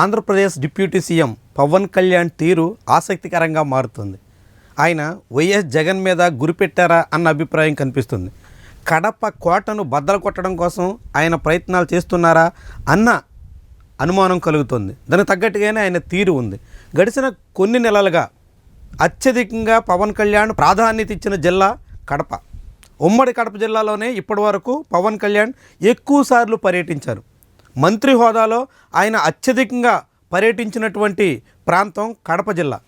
Andhra Pradesh deputy CM Pawan Kalyan తీరు ఆసక్తికరంగా మారుతుంది. ఆయన వైఎస్ జగన్ మీద గురిపెట్టారా అన్న అభిప్రాయం కనిపిస్తుంది. కడప కోటను బద్దలు కొట్టడం కోసం ఆయన ప్రయత్నాలు చేస్తున్నారా అన్న అనుమానం కలుగుతుంది. దానికి తగ్గట్టుగానే ఆయన తీరు ఉంది. గడిచిన కొన్ని నెలలుగా అత్యధికంగా పవన్ కళ్యాణ్ ప్రాధాన్యత ఇచ్చిన జిల్లా కడప. ఉమ్మడి కడప జిల్లాలోనే ఇప్పటివరకు పవన్ కళ్యాణ్ ఎక్కువసార్లు పర్యటించారు. మంత్రి హోదాలో ఆయన అత్యధికంగా పర్యటించినటువంటి ప్రాంతం కడప జిల్లా.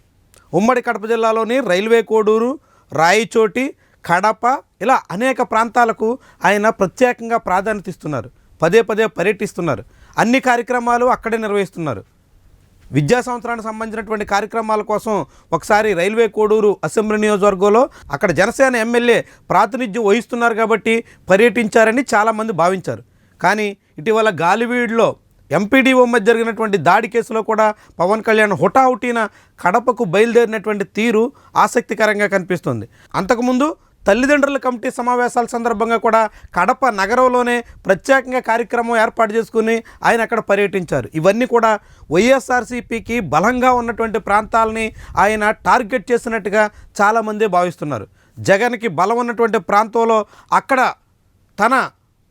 ఉమ్మడి కడప జిల్లాలోని రైల్వే కోడూరు రాయచోటి కడప ఇలా అనేక ప్రాంతాలకు ఆయన ప్రత్యేకంగా ప్రాధాన్యత ఇస్తున్నారు. పదే పదే పర్యటిస్తున్నారు. అన్ని కార్యక్రమాలు అక్కడే నిర్వహిస్తున్నారు. విద్యా సంవత్సరానికి సంబంధించినటువంటి కార్యక్రమాల కోసం ఒకసారి రైల్వే కోడూరు అసెంబ్లీ నియోజకవర్గంలో అక్కడ జనసేన ఎమ్మెల్యే ప్రాతినిధ్యం వహిస్తున్నారు కాబట్టి పర్యటించారని చాలామంది భావించారు. కానీ ఇటీవల గాలివీడ్లో ఎంపీడీఓ మధ్య జరిగినటువంటి దాడి కేసులో కూడా పవన్ కళ్యాణ్ హుటాహుటీన కడపకు బయలుదేరినటువంటి తీరు ఆసక్తికరంగా కనిపిస్తుంది. అంతకుముందు తల్లిదండ్రుల కమిటీ సమావేశాల సందర్భంగా కూడా కడప నగరంలోనే ప్రత్యేకంగా కార్యక్రమం ఏర్పాటు చేసుకుని ఆయన అక్కడ పర్యటించారు. ఇవన్నీ కూడా వైఎస్ఆర్సీపీకి బలంగా ఉన్నటువంటి ప్రాంతాలని ఆయన టార్గెట్ చేసినట్టుగా చాలామంది భావిస్తున్నారు. జగన్కి బలం ఉన్నటువంటి ప్రాంతంలో అక్కడ తన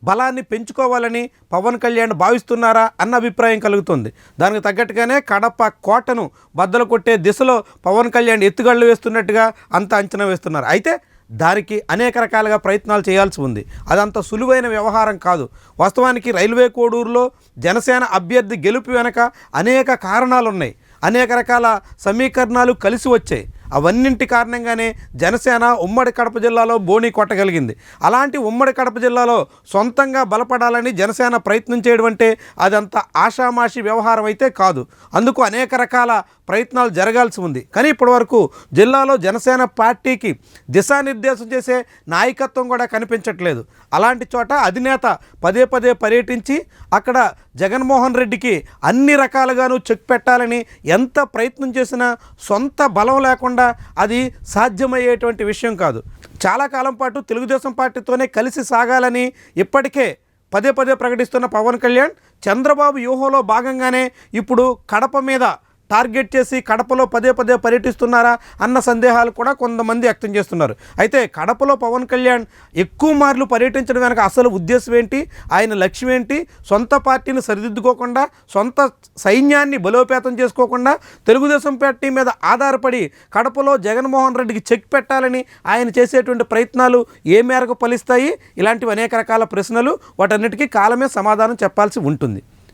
బలాన్ని పెంచుకోవాలని పవన్ కళ్యాణ్ భావిస్తున్నారా అన్న అభిప్రాయం కలుగుతుంది. దానికి తగ్గట్టుగానే కడప కోటను బద్దలు కొట్టే దిశలో పవన్ కళ్యాణ్ ఎత్తుగళ్ళు వేస్తున్నట్టుగా అంత అంచనా వేస్తున్నారు. అయితే దానికి అనేక రకాలుగా ప్రయత్నాలు చేయాల్సి ఉంది. అదంత సులువైన వ్యవహారం కాదు. వాస్తవానికి రైల్వే కోడూరులో జనసేన అభ్యర్థి గెలుపు వెనక అనేక కారణాలు ఉన్నాయి అనేక రకాల సమీకరణాలు కలిసి వచ్చాయి. అవన్నింటి కారణంగానే జనసేన ఉమ్మడి కడప జిల్లాలో బోణి కొట్టగలిగింది. అలాంటి ఉమ్మడి కడప జిల్లాలో సొంతంగా బలపడాలని జనసేన ప్రయత్నం చేయడం అంటే అదంత ఆషామాషి వ్యవహారం అయితే కాదు. అందుకు అనేక రకాల ప్రయత్నాలు జరగాల్సి ఉంది. కానీ ఇప్పటివరకు జిల్లాలో జనసేన పార్టీకి దిశానిర్దేశం చేసే నాయకత్వం కూడా కనిపించట్లేదు. అలాంటి చోట అధినేత పదే పదే పర్యటించి అక్కడ జగన్మోహన్ రెడ్డికి అన్ని రకాలుగాను చెక్ పెట్టాలని ఎంత ప్రయత్నం చేసినా సొంత బలం లేకుండా అది సాధ్యమయ్యేటువంటి విషయం కాదు. చాలా కాలం పాటు తెలుగుదేశం పార్టీతోనే కలిసి సాగాలని ఇప్పటికే పదే పదే ప్రకటిస్తున్న పవన్ కళ్యాణ్ చంద్రబాబు వ్యూహంలో భాగంగానే ఇప్పుడు కడప మీద టార్గెట్ చేసి కడపలో పదే పదే పర్యటిస్తున్నారా అన్న సందేహాలు కూడా కొంతమంది వ్యక్తం చేస్తున్నారు. అయితే కడపలో పవన్ కళ్యాణ్ ఎక్కువ మార్లు పర్యటించడం వెనక అసలు ఉద్దేశం ఏంటి? ఆయన లక్ష్యం ఏంటి? సొంత పార్టీని సరిదిద్దుకోకుండా సొంత సైన్యాన్ని బలోపేతం చేసుకోకుండా తెలుగుదేశం పార్టీ మీద ఆధారపడి కడపలో జగన్మోహన్ రెడ్డికి చెక్ పెట్టాలని ఆయన చేసేటువంటి ప్రయత్నాలు ఏ మేరకు ఫలిస్తాయి? ఇలాంటివి అనేక రకాల ప్రశ్నలు వాటన్నిటికీ కాలమే సమాధానం చెప్పాల్సి ఉంటుంది.